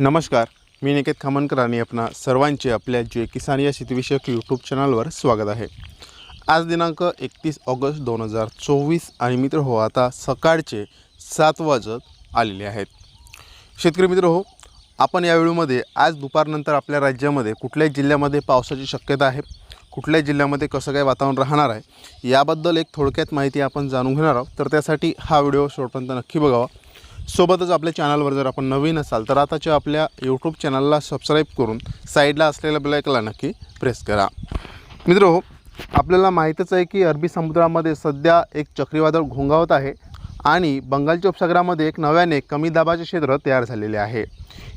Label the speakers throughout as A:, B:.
A: नमस्कार मी निकेत खामनकर आणि आपणा सर्वांचे आपल्या जे किसान या शेतीविषयक यूट्यूब चॅनलवर स्वागत आहे. आज दिनांक एकतीस ऑगस्ट दोन हजार चोवीस आणि मित्र हो आता सकाळचे सात वाजत आलेले आहेत. शेतकरी मित्र हो आपण या व्हिडिओमध्ये आज दुपारनंतर आपल्या राज्यामध्ये कुठल्याही जिल्ह्यामध्ये पावसाची शक्यता आहे कुठल्याही जिल्ह्यामध्ये कसं काय वातावरण राहणार आहे याबद्दल एक थोडक्यात माहिती आपण जाणून घेणार आहोत. तर त्यासाठी हा व्हिडिओ शेवटपर्यंत नक्की बघावा. सोबतच आपल्या चॅनलवर जर आपण नवीन असाल तर आताच्या आपल्या यूट्यूब चॅनलला सबस्क्राईब करून साईडला असलेल्या ब्लॅकला नक्की प्रेस करा. मित्र आपल्याला माहीतच आहे की अरबी समुद्रामध्ये सध्या एक चक्रीवादळ घोंगावत आहे आणि बंगालच्या उपसागरामध्ये एक नव्याने कमी दाबाचे क्षेत्र तयार झालेले आहे.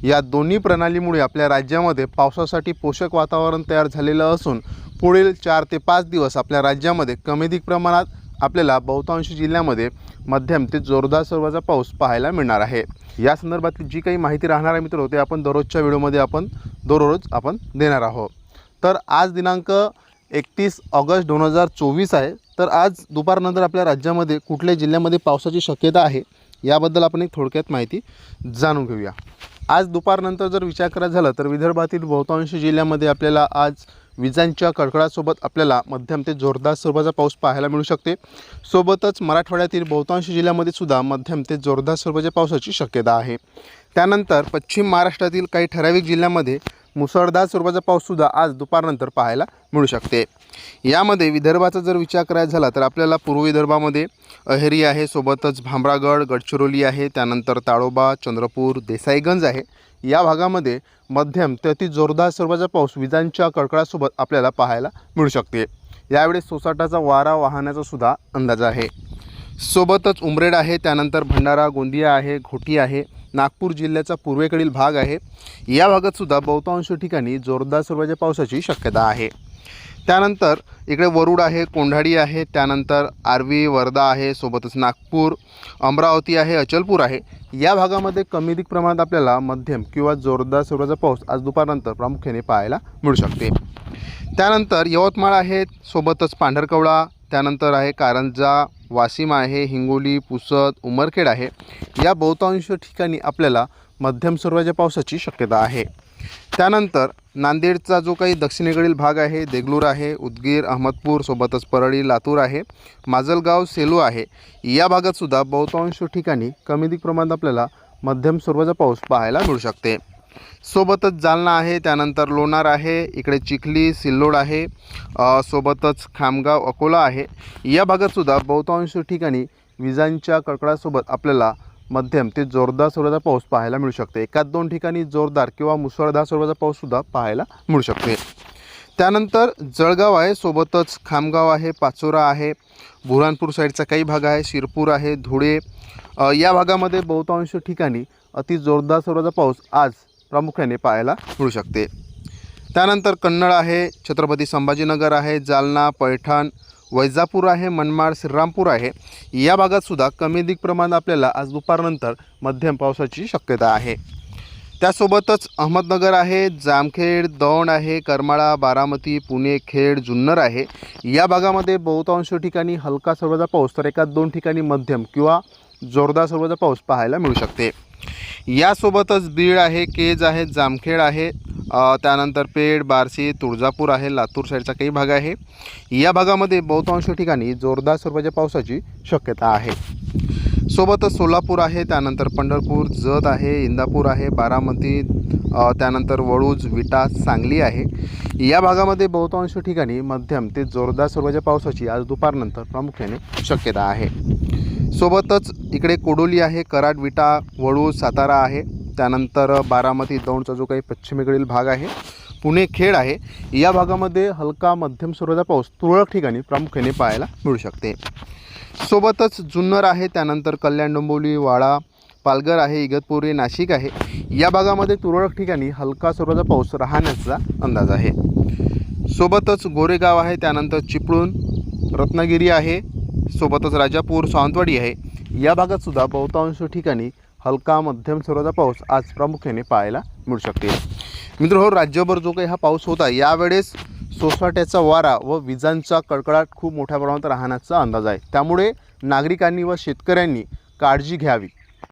A: या दोन्ही प्रणालीमुळे आपल्या राज्यामध्ये पावसासाठी पोषक वातावरण तयार झालेलं असून पुढील चार ते पाच दिवस आपल्या राज्यामध्ये कमीधिक प्रमाणात आपल्याला बहुतांश जिल्ह्यामध्ये मध्यम ते जोरदार स्वरूपाचा पाऊस पाहायला मिळणार आहे. या संदर्भातली जी काही माहिती राहणार आहे मित्र ते आपण दररोजच्या व्हिडिओमध्ये आपण दररोज आपण देणार आहोत. तर आज दिनांक एकतीस ऑगस्ट दोन हजार चोवीस आहे. तर आज दुपारनंतर आपल्या राज्यामध्ये कुठल्या जिल्ह्यामध्ये पावसाची शक्यता आहे याबद्दल आपण एक थोडक्यात माहिती जाणून घेऊया. आज दुपारनंतर जर विचार करायचा झाला तर विदर्भातील बहुतांश जिल्ह्यामध्ये आपल्याला आज विजांच्या कडकडासोबत आपल्याला मध्यम ते जोरदार स्वरूपाचा पाऊस पाहायला मिळू शकते. सोबतच मराठवाड्यातील बहुतांश जिल्ह्यामध्ये सुद्धा मध्यम ते जोरदार स्वरूपाच्या पावसाची शक्यता आहे. त्यानंतर पश्चिम महाराष्ट्रातील काही ठराविक जिल्ह्यामध्ये मुसळधार स्वरूपाचा पाऊससुद्धा आज दुपारनंतर पाहायला मिळू शकते. यामध्ये विदर्भाचा जर विचार करायचा झाला तर आपल्याला पूर्व विदर्भामध्ये अहेरी आहे सोबतच भामरागड गडचिरोली आहे त्यानंतर ताडोबा चंद्रपूर देसाईगंज आहे. या भागामध्ये मध्यम ते अति जोरदार स्वरूपाचा पाऊस विजांच्या कडकडासोबत आपल्याला पाहायला मिळू शकते. यावेळेस सोसाटाचा वारा वाहण्याचा सुद्धा अंदाज आहे. सोबतच उमरेड आहे त्यानंतर भंडारा गोंदिया आहे घोटी आहे नागपूर जिल्ह्याचा पूर्वेकडील भाग आहे. या भागातसुद्धा बहुतांश ठिकाणी जोरदार स्वरूपाच्या पावसाची शक्यता आहे. त्यानंतर इकडे वरुड आहे कोंढाडी आहे त्यानंतर आर्वी वर्धा आहे सोबतच नागपूर अमरावती आहे अचलपूर आहे. या भागामध्ये कमी अधिक प्रमाणात आपल्याला मध्यम किंवा जोरदार स्वरूपाचा पाऊस आज दुपारनंतर प्रामुख्याने पाहायला मिळू शकते. त्यानंतर यवतमाळ आहे सोबतच पांढरकवडा त्यानंतर आहे कारंजा वाशिम आहे हिंगोली पुसद उमरखेड आहे. या बहुतांश ठिकाणी आपल्याला मध्यम स्वरूपाच्या पावसाची शक्यता आहे. त्यानंतर नांदेडचा जो काही दक्षिणेकडील भाग आहे देगलूर आहे उदगीर अहमदपूर सोबतच परळी लातूर आहे माजलगाव सेलू आहे या भागातसुद्धा बहुतांश ठिकाणी कमीधिक प्रमाणात आपल्याला मध्यम स्वरूपाचा पाऊस पाहायला मिळू शकते. सोबतच जालना आहे त्यानंतर लोणार आहे इकडे चिखली सिल्लोड आहे सोबतच खामगाव अकोला आहे. या भागातसुद्धा बहुतांश ठिकाणी विजांच्या कडकडासोबत आपल्याला मध्यम ते जोरदार स्वरूपाचा पाऊस पाहायला मिळू शकते. एकाच दोन ठिकाणी जोरदार किंवा मुसळधार स्वरूपाचा पाऊससुद्धा पाहायला मिळू शकते. त्यानंतर जळगाव आहे सोबतच खामगाव आहे पाचोरा आहे बुऱ्हाणपूर साईडचा काही भाग आहे शिरपूर आहे धुळे. या भागामध्ये बहुतांश ठिकाणी अति जोरदार स्वरूपाचा पाऊस आज प्रामुख्याने पाहायला मिळू शकते. त्यानंतर कन्नड आहे छत्रपती संभाजीनगर आहे जालना पैठण वैजापूर आहे मनमाड श्रीरामपूर आहे. या भागातसुद्धा कमी अधिक प्रमाणात आपल्याला आज दुपारनंतर मध्यम पावसाची शक्यता आहे. त्यासोबतच अहमदनगर आहे जामखेड दौंड आहे करमाळा बारामती पुणे खेड जुन्नर आहे. या भागामध्ये बहुतांश ठिकाणी हलका सर्वजा पाऊस तर एकाच दोन ठिकाणी मध्यम किंवा जोरदार सर्वजा पाऊस पाहायला मिळू शकते. यासोबतच बीड आहे केज आहे जामखेड आहे त्यानंतर पेड बार्शी तुळजापूर आहे लातूर साईडचा काही भाग आहे. या भागामध्ये बहुतांश ठिकाणी जोरदार स्वरूपाच्या पावसाची शक्यता आहे. सोबतच सोलापूर आहे त्यानंतर पंढरपूर जत आहे इंदापूर आहे बारामती त्यानंतर वळूज विटा सांगली आहे. या भागामध्ये बहुतांश ठिकाणी मध्यम ते जोरदार स्वरूपाच्या पावसाची आज दुपारनंतर प्रामुख्याने शक्यता आहे. सोबतच इकडे कोडोली आहे कराड विटा वळू सातारा आहे. त्यानंतर बारामती दौंडचा जो काही पश्चिमेकडील भाग आहे पुणे खेड आहे. या भागामध्ये हलका मध्यम स्वरूपाचा पाऊस तुरळक ठिकाणी प्रामुख्याने पाहायला मिळू शकते. सोबतच जुन्नर आहे त्यानंतर कल्याण डोंबिवली वाडा पालघर आहे इगतपुरी नाशिक आहे. या भागामध्ये तुरळक ठिकाणी हलका स्वरूपाचा पाऊस राहण्याचा अंदाज आहे. सोबतच गोरेगाव आहे त्यानंतर चिपळूण रत्नागिरी आहे. सोबतच राजापूर सावंतवाडी आहे. या भागातसुद्धा बहुतांश ठिकाणी हलका मध्यम स्वरूपाचा पाऊस आज प्रामुख्याने पाहायला मिळू शकते. मित्र हो राज्यभर जो काही हा पाऊस होता यावेळेस सोसाट्याचा वारा व विजांचा कडकडाट खूप मोठ्या प्रमाणात राहण्याचा अंदाज आहे. त्यामुळे नागरिकांनी व शेतकऱ्यांनी काळजी घ्यावी.